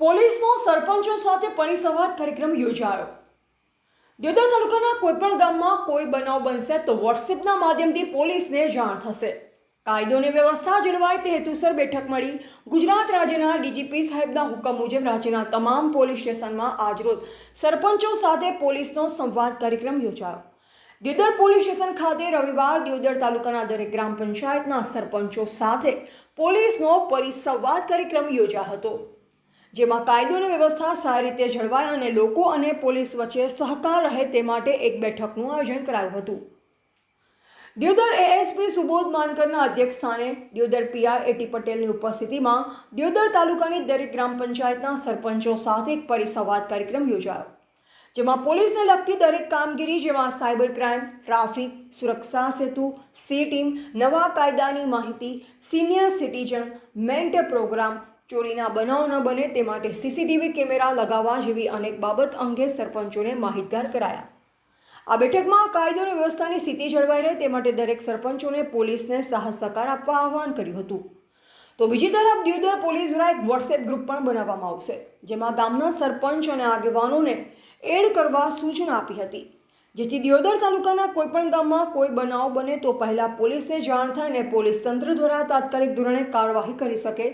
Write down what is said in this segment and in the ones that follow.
પોલીસનો સરપંચો સાથે પરિસંવાદ કાર્યક્રમ યોજાયો. દેવદર તાલુકાના કોઈપણ ગામમાં કોઈ બનાવ બનશે તો વોટ્સએપના માધ્યમથી પોલીસને જાણ થશે. કાયદો અને વ્યવસ્થા જળવાય તે હેતુસર બેઠક મળી. ગુજરાત રાજ્યના ડીજીપી સાહેબના હુકમ મુજબ રાજ્યના તમામ પોલીસ સ્ટેશનમાં આજરોજ સરપંચો સાથે પોલીસનો સંવાદ કાર્યક્રમ યોજાયો. દેવદર પોલીસ સ્ટેશન ખાતે રવિવાર દેવદર તાલુકાના દરેક ગ્રામ પંચાયતના સરપંચો સાથે પોલીસનો પરિસંવાદ કાર્યક્રમ યોજાયો હતો. જેમાં કાયદો અને વ્યવસ્થા સારી રીતે જળવાય અને લોકો અને પોલીસ વચ્ચે સહકાર રહે તે માટે એક બેઠકનું આયોજન કરાયું હતું. દિયોદર એએસપી સુબોધ માનકરના અધ્યક્ષસ્થાને દિયોદર પીઆર એટી પટેલની ઉપસ્થિતિમાં દિયોદર તાલુકાની દરેક ગ્રામ પંચાયતના સરપંચો સાથે એક પરિસંવાદ કાર્યક્રમ યોજાયો, જેમાં પોલીસને લગતી દરેક કામગીરી જેમાં સાયબર ક્રાઇમ, ટ્રાફિક, સુરક્ષા સેતુ, સી ટીમ, નવા કાયદાની માહિતી, સિનિયર સિટીઝન, મેન્ટ પ્રોગ્રામ ચોરીના બનાવ ન બને તે માટે સીસીટીવી કેમેરા લગાવવા જેવી અનેક બાબત અંગે સરપંચોને માહિતગાર કરાયા. આ બેઠકમાં કાયદો અને વ્યવસ્થાની સ્થિતિ જળવાઈ રહે તે માટે દરેક સરપંચોને પોલીસને સાહસ સહકાર આપવા આહવાન કર્યું હતું. તો બીજી તરફ દિયોદર પોલીસ દ્વારા એક વોટ્સએપ ગ્રુપ પણ બનાવવામાં આવશે, જેમાં ગામના સરપંચ અને આગેવાનોને એડ કરવા સૂચના આપી હતી. જેથી દિયોદર તાલુકાના કોઈપણ ગામમાં કોઈ બનાવ બને તો પહેલાં પોલીસને જાણ થાય અને પોલીસ તંત્ર દ્વારા તાત્કાલિક ધોરણે કાર્યવાહી કરી શકે,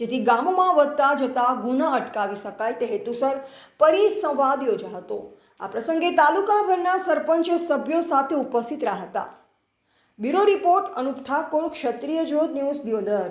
જેથી ગામમાં વધતા જતા ગુના અટકાવી શકાય તે હેતુસર પરિસંવાદ યોજા હતો. આ પ્રસંગે તાલુકાભરના સરપંચ સભ્યો સાથે ઉપસ્થિત રહ્યા હતા. Bureau report Anup Thakor, Kshatriya Jyot news Deodar.